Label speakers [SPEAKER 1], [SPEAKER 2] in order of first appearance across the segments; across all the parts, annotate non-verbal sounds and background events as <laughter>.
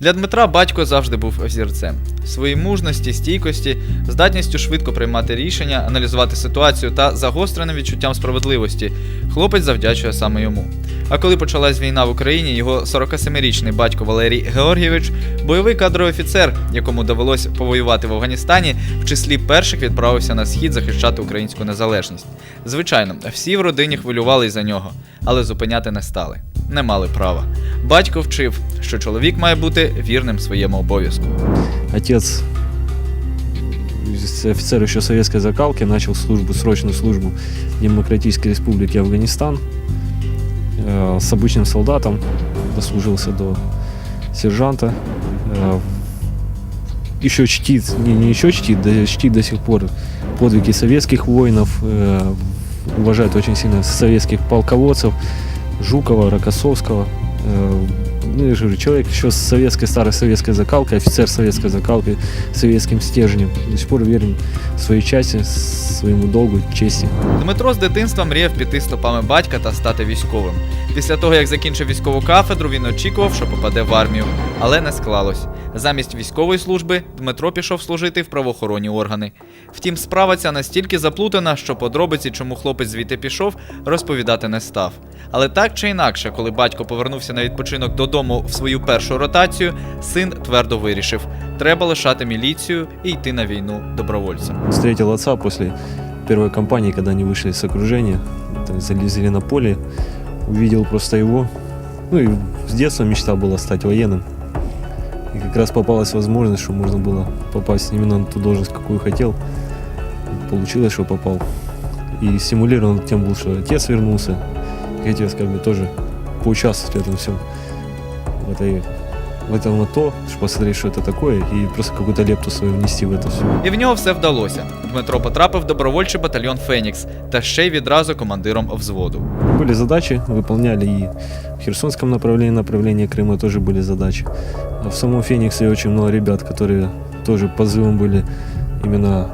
[SPEAKER 1] Для Дмитра батько завжди був взірцем. Своїй мужності, стійкості, здатністю швидко приймати рішення, аналізувати ситуацію та загостреним відчуттям справедливості хлопець завдячує саме йому. А коли почалась війна в Україні, його 47-річний батько Валерій Георгійович, бойовий кадровий офіцер, якому довелось повоювати в Афганістані, в числі перших відправився на схід захищати українську незалежність. Звичайно, всі в родині хвилювались за нього, але зупиняти не стали. Не мали права. Батько вчив, що чоловік має бути вірним своєму обов'язку.
[SPEAKER 2] Отец э, офицер еще советской закалки, начал службу, срочную службу в Демократической Республике Афганистан. Э, С обычным солдатом дослужился до сержанта. Э, Еще чтит, не, не еще чтит, да чтит до сих пор подвиги советских воинов, э, уважает очень сильно советских полководцев, Жукова, Рокоссовского. Э, Ну, я же говорю, человек еще с советской, старой советской закалкой, офицер советской закалкой, советским стержнем. До сих пор верен своей части, своему долгу, чести.
[SPEAKER 1] Дмитро з дитинства мріяв піти стопами батька та стати військовим. Після того, як закінчив військову кафедру, він очікував, що попаде в армію, але не склалось. Замість військової служби Дмитро пішов служити в правоохоронні органи. Втім, справа ця настільки заплутана, що подробиці, чому хлопець звідти пішов, розповідати не став. Але так чи інакше, коли батько повернувся на відпочинок додому в свою першу ротацію, син твердо вирішив: треба лишати міліцію і йти на війну добровольцем.
[SPEAKER 2] Встретил отца после первой кампании, когда они вышли с окружения, там, залезли на поле, увидел просто его. Ну и с детства мечта была стать военным. И как раз попалась возможность, что можно было попасть именно на ту должность, какую хотел. Получилось, что попал. И стимулирован тем был, что отец вернулся. Хотелось как бы тоже поучаствовать в этом всем. В этой в этом АТО, чтобы посмотреть, что это такое, и просто какую-то лепту свою внести в это все.
[SPEAKER 1] І в нього все вдалося. Дмитро потрапив в добровольчий батальйон Фенікс та ще й відразу командиром взводу.
[SPEAKER 2] Были задачи, выполняли и в Херсонском направлении, направлении Крыма тоже были задачи. А в самом Фениксе очень много ребят, которые тоже позывом были именно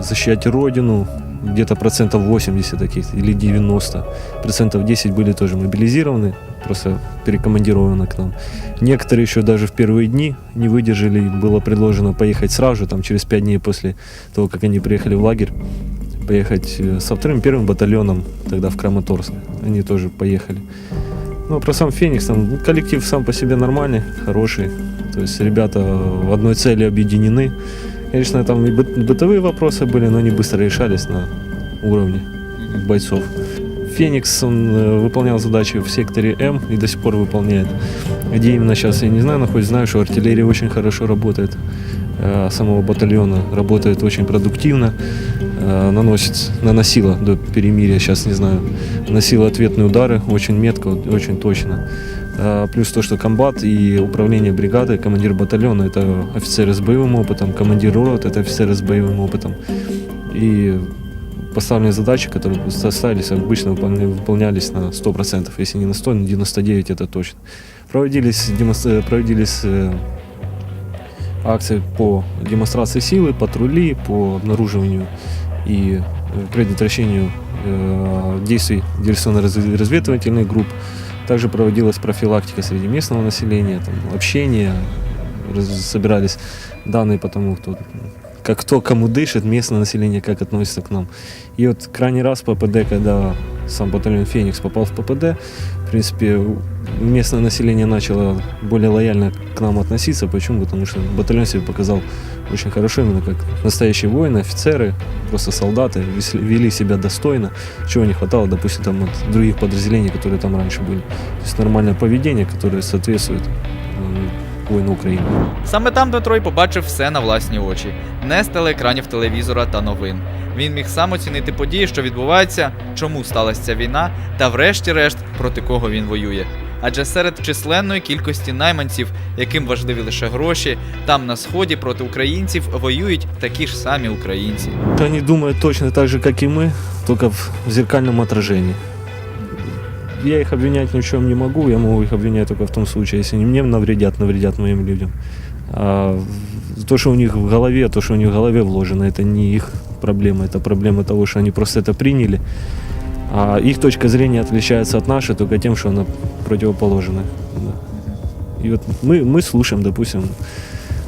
[SPEAKER 2] защищать Родину, где-то процентов 80 таких или 90. Процентов 10 были тоже мобилизированы, просто перекомандированы к нам. Некоторые еще даже в первые дни не выдержали, было предложено поехать сразу же, там через 5 дней после того, как они приехали в лагерь, поехать э, со вторым первым батальоном тогда в Краматорск. Они тоже поехали. Ну, а про сам Феникс, там ну, коллектив сам по себе нормальный, хороший. То есть ребята в одной цели объединены. Конечно, там и быт- бытовые вопросы были, но они быстро решались на уровне бойцов. Феникс, он э, выполнял задачи в секторе М и до сих пор выполняет. Где именно сейчас, я не знаю, находится, знаю, что артиллерия очень хорошо работает. э, Самого батальона работает очень продуктивно, э, наносит, наносила до перемирия, сейчас не знаю, наносила ответные удары очень метко, очень точно. Плюс то, что комбат и управление бригадой, командир батальона – это офицеры с боевым опытом, командир рот – это офицеры с боевым опытом. И поставленные задачи, которые ставились, обычно выполня- выполнялись на 100%, если не на 100, на 99 это точно. Проводились, демонстра- проводились э, акции по демонстрации силы, патрули, по обнаруживанию и э, предотвращению э, действий диверсионно-разведывательных групп. Также проводилась профилактика среди местного населения, там, общение, собирались данные по тому, кто, как кто кому дышит, местное население как относится к нам. И вот крайний раз ППД, когда сам батальон «Феникс» попал в ППД, в принципе, местное население начало более лояльно к нам относиться. Почему? Потому что батальон себя показал очень хорошо, именно как настоящие воины, офицеры, просто солдаты, вели себя достойно, чего не хватало, допустим, там от других подразделений, которые там раньше были. То есть нормальное поведение, которое соответствует э, воину Украины.
[SPEAKER 1] Саме там Дмитро й побачив все на власні очі, не з телеекранів телевізора та новин. Він міг сам оцінити події, що відбуваються, чому сталася ця війна, та врешті-решт проти кого він воює. Адже серед численної кількості найманців, яким важливі лише гроші, там на сході проти українців воюють такі ж самі українці.
[SPEAKER 2] Они думают точно так же, как и мы, только в зеркальном отражении. Я их обвинять ни в чем не могу, я могу их обвинять только в том случае, если они мне навредят, навредят моим людям. А то, что у них в голове, то, что у них в голове вложено, это не их проблема, это проблема того, что они просто это приняли. А их точка зрения отличается от нашей только тем, что она противоположна. Да. И вот мы, мы слушаем, допустим,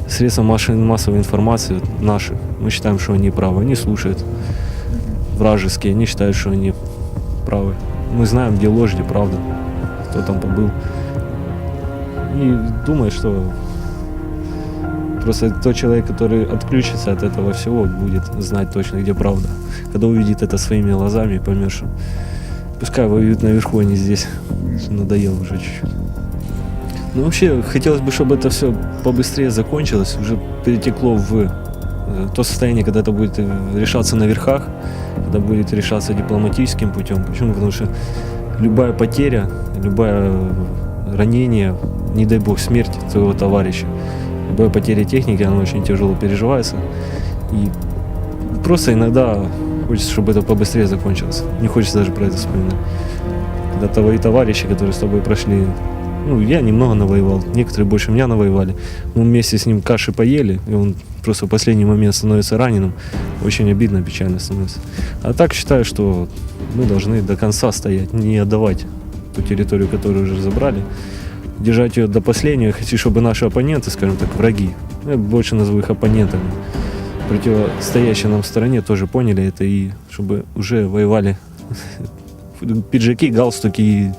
[SPEAKER 2] средства масс- массовой информации вот наши. Мы считаем, что они правы. Они слушают вражеские, они считают, что они правы. Мы знаем, где ложь, где правда, кто там побыл. И думаю, что просто тот человек, который отключится от этого всего, будет знать точно, где правда. Когда увидит это своими глазами и поймет, что пускай воюют наверху, а не здесь. Надоело уже чуть-чуть. Ну, вообще, хотелось бы, чтобы это все побыстрее закончилось, уже перетекло в э, то состояние, когда это будет э, решаться на верхах, когда будет решаться дипломатическим путем. Почему? Потому что любая потеря, любое ранение, не дай бог, смерть твоего товарища, любая потеря техники, она очень тяжело переживается. И просто иногда хочется, чтобы это побыстрее закончилось. Не хочется даже про это вспоминать. Когда твои товарищи, которые с тобой прошли ну, я немного навоевал, некоторые больше меня навоевали. Мы вместе с ним каши поели, и он просто в последний момент становится раненым. Очень обидно, печально становится. А так считаю, что мы должны до конца стоять, не отдавать ту территорию, которую уже забрали. Держать ее до последнего. Хочу, чтобы наши оппоненты, скажем так, враги, я больше назову их оппонентами, противостоящие нам в стороне, тоже поняли это и чтобы уже воевали <laughs> пиджаки, галстуки и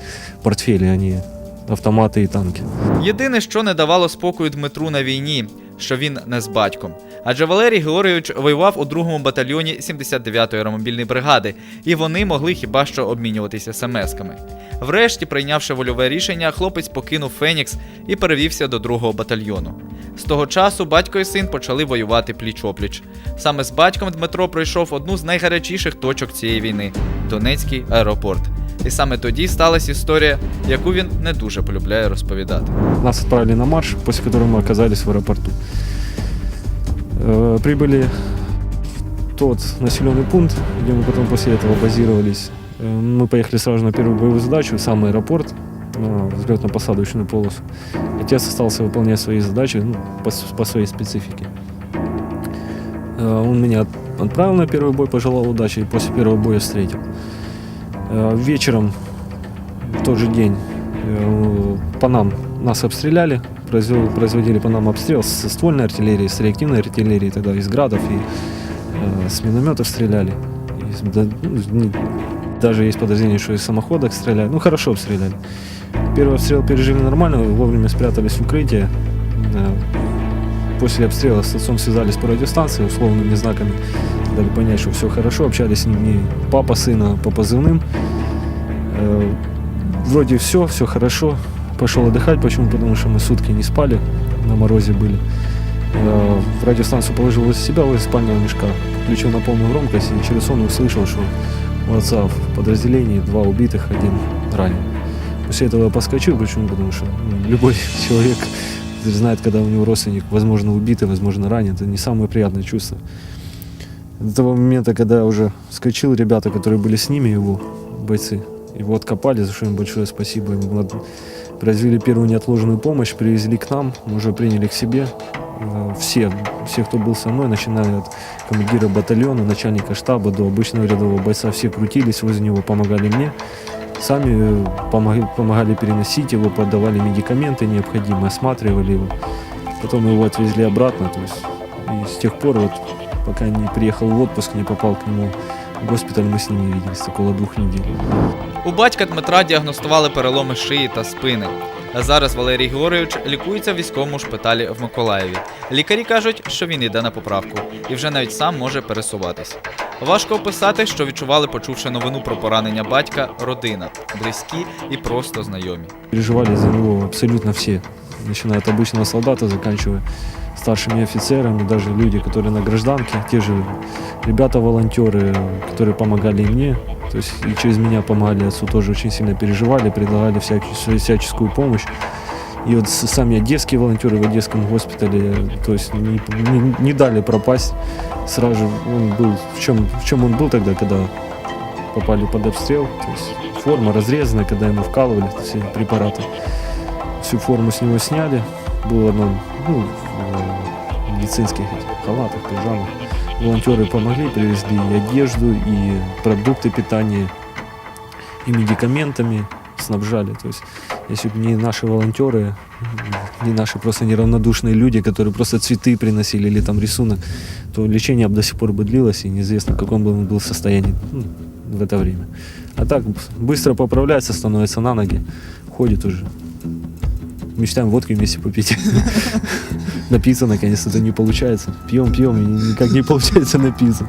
[SPEAKER 2] портфели, а не автомати і танки.
[SPEAKER 1] Єдине, що не давало спокою Дмитру на війні, що він не з батьком. Адже Валерій Георгійович воював у другому батальйоні 79-ї аеромобільної бригади, і вони могли хіба що обмінюватися смс-ками. Врешті, прийнявши вольове рішення, хлопець покинув Фенікс і перевівся до другого батальйону. З того часу батько і син почали воювати пліч-опліч. Саме з батьком Дмитро пройшов одну з найгарячіших точок цієї війни Донецький аеропорт. І саме тоді сталася історія, яку він не дуже полюбляє розповідати.
[SPEAKER 2] Нас отправили на марш, после которого мы оказались в аэропорту. Э, Прибыли в тот населенный пункт, где мы потом после этого базировались. Э, Мы поехали сразу на первую боевую задачу, в сам аэропорт, на взлетно-посадочную полосу. Отец остался выполнять свои задачи ну, по, с- по своей специфике. Э, Он меня от- отправил на первый бой, пожелал удачи и после первого боя встретил. Э, Вечером в тот же день э, по нам нас обстреляли, производили по нам обстрел с ствольной артиллерии, с реактивной артиллерии, тогда из градов и э, с минометов стреляли. Ну, не- даже есть подозрение, что из самоходок стреляли. Ну, хорошо обстреляли. Первый обстрел пережили нормально, вовремя спрятались в укрытие. После обстрела с отцом связались по радиостанции, условными знаками дали понять, что все хорошо, общались с ним не папа сына по позывным. Э, Вроде все, все хорошо. Пошел отдыхать, почему? Потому что мы сутки не спали, на морозе были. Э, В радиостанцию положил возле себя, возле спального мешка, включил на полную громкость и через сон услышал, что у отца в подразделении два убитых, один ранен. После этого я поскочил, почему? Потому что ну, любой <laughs> человек знает, когда у него родственник, возможно, убитый, возможно, ранен. Это не самое приятное чувство. До того момента, когда я уже вскочил, ребята, которые были с ними, его бойцы, его откопали, за что им большое спасибо. Им произвели первую неотложную помощь, привезли к нам, уже приняли к себе. Э, Все, все, кто был со мной, начиная от командира батальона, начальника штаба до обычного рядового бойца, все крутились возле него, помогали мне. Сами э, помогли, помогали переносить его, подавали медикаменты необходимые, осматривали его. Потом его отвезли обратно. То есть, и с тех пор, вот, пока не приехал в отпуск, не попал к нему в госпиталь, мы с ним не виделись около двух недель.
[SPEAKER 1] У батька Дмитра діагностували переломи шиї та спини. А зараз Валерій Георгійович лікується в військовому шпиталі в Миколаєві. Лікарі кажуть, що він йде на поправку і вже навіть сам може пересуватись. Важко описати, що відчували, почувши новину про поранення батька, родина, близькі і просто знайомі.
[SPEAKER 2] Переживали за него абсолютно все, начиная от обычного солдата, заканчивая старшими офицерами, даже люди, которые на гражданке, те же ребята-волонтеры, которые помогали и мне, то есть и через меня помогали отцу, тоже очень сильно переживали, предлагали всяческую, всяческую помощь. И вот с- сами одесские волонтеры в Одесском госпитале, то есть не, не- не дали пропасть. Сразу же он был, в чем, в чем он был тогда, когда попали под обстрел, то есть форма разрезана, когда ему вкалывали все препараты. Всю форму с него сняли, был в одном, ну, в медицинских халатах, пижамах. Волонтеры помогли, привезли и одежду, и продукты питания, и медикаментами, снабжали. То есть, если бы не наши волонтеры, не наши просто неравнодушные люди, которые просто цветы приносили или там рисунок, то лечение бы до сих пор бы длилось, и неизвестно, в каком бы он был состоянии ну, в это время. А так быстро поправляется, становится на ноги, ходит уже. Мечтаем водки вместе попить. <laughs> Напиться, наконец, это не получается. Пьем, пьем, и никак не получается напиться.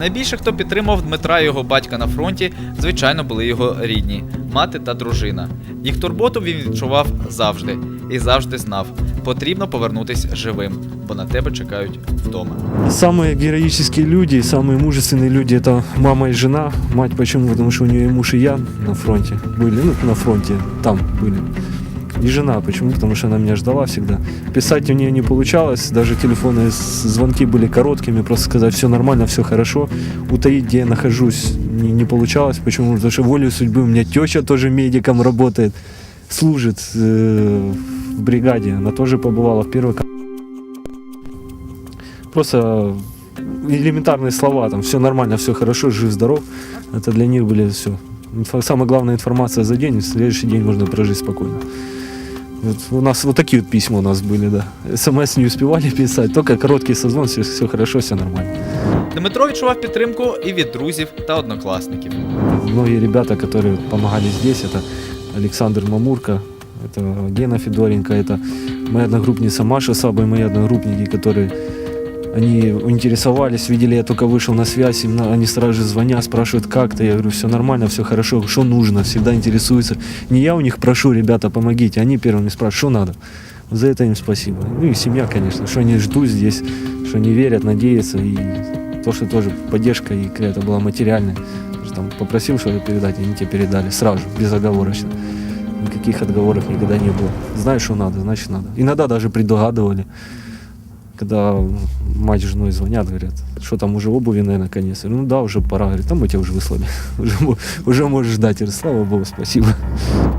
[SPEAKER 1] Найбільше, хто підтримав Дмитра і його батька на фронті, звичайно, були його рідні, мати та дружина. Їх турботу він відчував завжди і завжди знав. Потрібно повернутись живим, бо на тебе чекають вдома.
[SPEAKER 2] Самые героические люди, самые мужественные люди это мама и жена. Мать почему? Потому что у нее и муж, и я на фронте были. Ну, на фронте, там были. И жена, почему? Потому что она меня ждала всегда. Писать у нее не получалось, даже телефонные звонки были короткими, просто сказать все нормально, все хорошо. Утаить, где я нахожусь, не, не получалось. Почему? Потому что волей судьбы у меня теща тоже медиком работает, служит э, в бригаде. Она тоже побывала в первой просто элементарные слова, там все нормально, все хорошо, жив, здоров. Это для них были все. Самая главная информация за день, в следующий день можно прожить спокойно. Вот у нас вот такие вот письма у нас были, да. СМС не успевали писать, только короткий созвон, все, все хорошо, все нормально.
[SPEAKER 1] Дмитро відчував підтримку і від друзів та однокласників.
[SPEAKER 2] Многие ребята, которые помогали здесь, это Александр Мамурко, это Гена Федоренко, это моя одногруппница Маша Саба и мои одногруппники, которые они интересовались, видели, я только вышел на связь, им они сразу же звонят, спрашивают, как ты, я говорю, все нормально, все хорошо, что нужно, всегда интересуются. Не я у них прошу, ребята, помогите, они первыми спрашивают, что надо. За это им спасибо. Ну и семья, конечно, что они ждут здесь, что они верят, надеются, и то, что тоже поддержка и какая-то была материальная. Там попросил что-то передать, они тебе передали сразу, же, безоговорочно. Никаких отговорок никогда не было. Знаешь, что надо, значит надо. Иногда даже предугадывали. Когда мать с женой звонят, говорят, что там уже обуви, наверное, конец. Я говорю, ну да, уже пора. Говорит, там мы тебя уже выслали. <laughs> Уже, уже можешь ждать. Я слава богу, спасибо.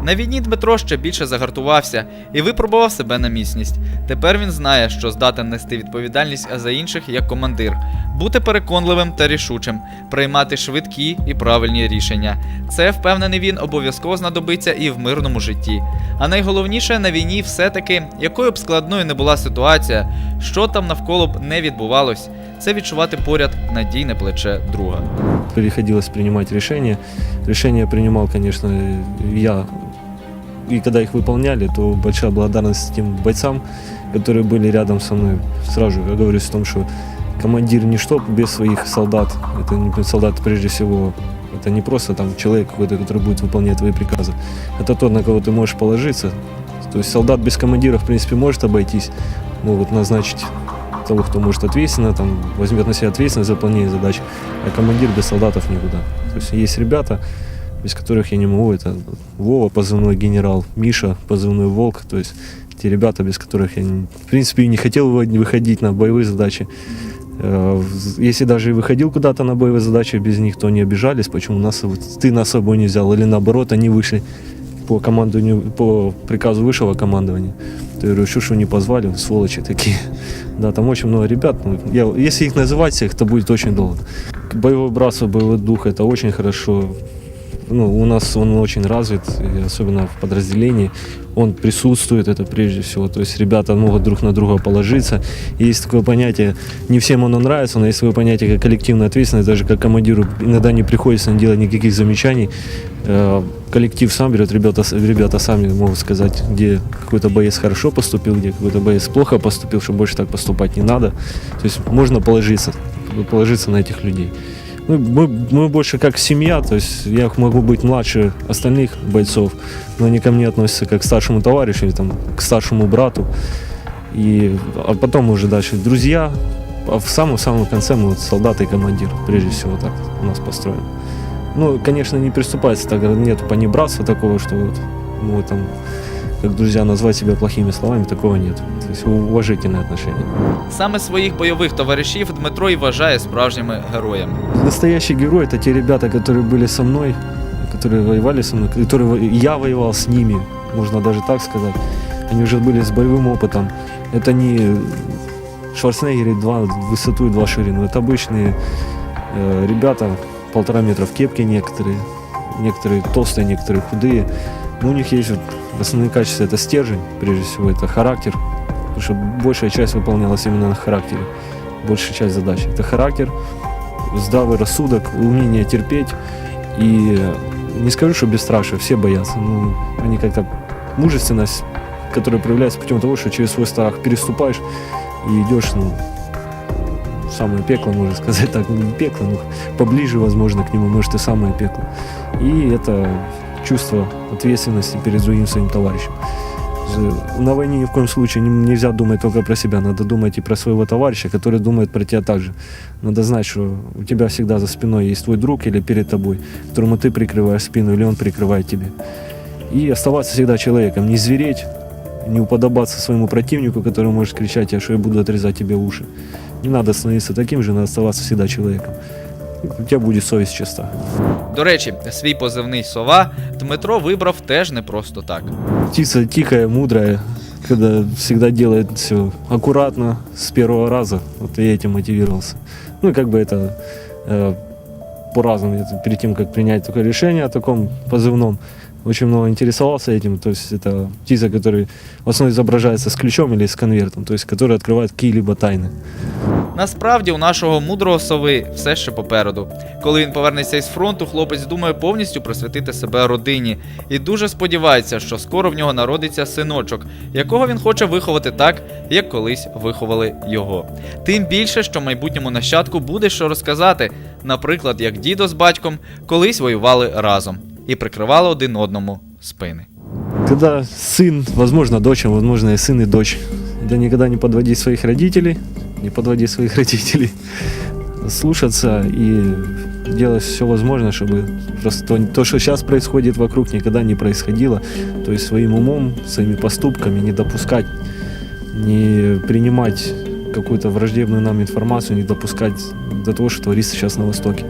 [SPEAKER 1] На війні Дмитро ще більше загартувався і випробував себе на міцність. Тепер він знає, що здатен нести відповідальність за інших як командир, бути переконливим та рішучим, приймати швидкі і правильні рішення. Це впевнений він обов'язково знадобиться і в мирному житті. А найголовніше на війні все-таки, якою б складною не була ситуація, що там навколо б не відбувалось, це відчувати поряд надійне плече друга.
[SPEAKER 2] Приходилось принимать решения. Решения принимал, конечно, я. И когда их выполняли, то большая благодарность тем бойцам, которые были рядом со мной. Сразу же оговорюсь в том, что командир ничто без своих солдат. Это не солдат прежде всего. Это не просто там человек какой-то, который будет выполнять твои приказы. Это тот, на кого ты можешь положиться. То есть солдат без командира, в принципе, может обойтись. Могут назначить того, кто может ответственно, там, возьмет на себя ответственность за выполнение задач, а командир без солдатов никуда. То есть есть ребята, без которых я не могу, это Вова, позывной генерал, Миша, позывной Волк, то есть те ребята, без которых я, не- в принципе, и не хотел выходить на боевые задачи. Э, Если даже и выходил куда-то на боевые задачи без них, то они обижались, почему нас, ты нас с собой не взял, или наоборот, они вышли по командованию, по приказу высшего командования. То я говорю, что, не позвали, сволочи такие. <laughs> Да, там очень много ребят. ну, Я, если их называть всех, то будет очень долго. Боевое братство, боевой дух, это очень хорошо. Ну, у нас он очень развит, особенно в подразделении. Он присутствует, это прежде всего. То есть ребята могут друг на друга положиться. И есть такое понятие, не всем оно нравится, но есть такое понятие, как коллективная ответственность. Даже как командиру иногда не приходится делать никаких замечаний. Коллектив сам берет, ребята, ребята сами могут сказать, где какой-то боец хорошо поступил, где какой-то боец плохо поступил, что больше так поступать не надо. То есть можно положиться, положиться на этих людей. Ну, мы, мы больше как семья, то есть я могу быть младше остальных бойцов, но они ко мне относятся как к старшему товарищу там, к старшему брату. И, а потом уже дальше друзья, а в самом-самом конце мы вот солдаты и командир, прежде всего так у нас построено Ну, конечно, не приступается, так нет понебратства такого, что вот мы там как друзья назвать себя плохими словами, такого нет. То есть уважительное отношение.
[SPEAKER 1] Саме своїх бойових товаришів Дмитро і вважає справжніми героями.
[SPEAKER 2] Настоящий герой это те ребята, которые были со мной, которые воевали со мной, которые во- я воевал с ними, можно даже так сказать. Они уже были с боевым опытом. Это не Шварценеггеры 2 в высоту и 2 в ширину. Это обычные э, ребята, полтора метра в кепке некоторые. некоторые толстые, некоторые худые. Но у них есть вот основные качества, это стержень, прежде всего, это характер, потому что большая часть выполнялась именно на характере, большая часть задач. Это характер, здравый рассудок, умение терпеть и не скажу, что бесстрашие, все боятся, но они как-то мужественность, которая проявляется путем того, что через свой страх переступаешь и идешь, ну, самое пекло, можно сказать так, ну, не пекло, но поближе, возможно, к нему, может, и самое пекло. И это чувство ответственности перед другим своим товарищем. На войне ни в коем случае не- нельзя думать только про себя, надо думать и про своего товарища, который думает про тебя так же. Надо знать, что у тебя всегда за спиной есть твой друг или перед тобой, которому ты прикрываешь спину, или он прикрывает тебе. И оставаться всегда человеком, не звереть, не уподобаться своему противнику, который может кричать тебе, что я буду отрезать тебе уши. Не надо становиться таким же, надо оставаться всегда человеком. У тебя будет совесть чиста.
[SPEAKER 1] До речі, свій позивний сова Дмитро вибрав теж не просто так.
[SPEAKER 2] Птица тихая, мудрая, когда всегда делает все аккуратно, с первого раза. Вот я этим мотивировался. Ну как бы это э, по-разному. Перед тем, как принять такое решение о таком позывном, очень много интересовался этим. То есть это птица, который в основном изображается с ключом или с конвертом, то есть который открывает какие-либо тайны.
[SPEAKER 1] Насправді у нашого мудрого сови все ще попереду. Коли він повернеться із фронту, хлопець думає повністю присвятити себе родині і дуже сподівається, що скоро в нього народиться синочок, якого він хоче виховати так, як колись виховали його. Тим більше, що майбутньому нащадку буде що розказати, наприклад, як дідо з батьком колись воювали разом І прикривали один одному спини.
[SPEAKER 2] Когда сын, возможно, дочь, а возможно и сын и дочь, да никогда не подводи своих родителей, не подводи своих <laughs> родителей, слушаться и делать все возможное, чтобы просто то, то, что сейчас происходит вокруг, никогда не происходило. То есть своим умом, своими поступками не допускать, не принимать какую-то враждебную нам информацию, не допускать до того, что творится сейчас на Востоке.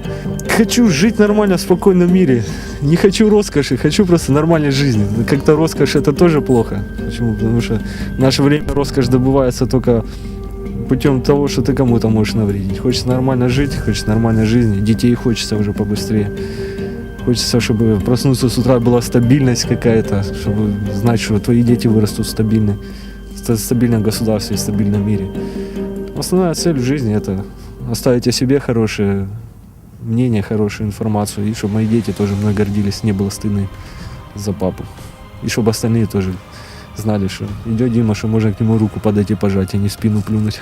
[SPEAKER 2] Хочу жить нормально в спокойном мире. Не хочу роскоши, хочу просто нормальной жизни. Как-то роскошь это тоже плохо. Почему? Потому что в наше время роскошь добывается только путем того, что ты кому-то можешь навредить. Хочется нормально жить, хочется нормальной жизни. Детей хочется уже побыстрее. Хочется, чтобы проснуться с утра была стабильность какая-то, чтобы знать, что твои дети вырастут стабильно, стабильном государстве и стабильном мире. Основная цель в жизни это оставить о себе хорошее мнение, хорошую информацию, и чтобы мои дети тоже мной гордились, не было стыдно за папу. И чтобы остальные тоже знали, что идет Дима, что можно к нему руку подать и пожать, а не спину плюнуть.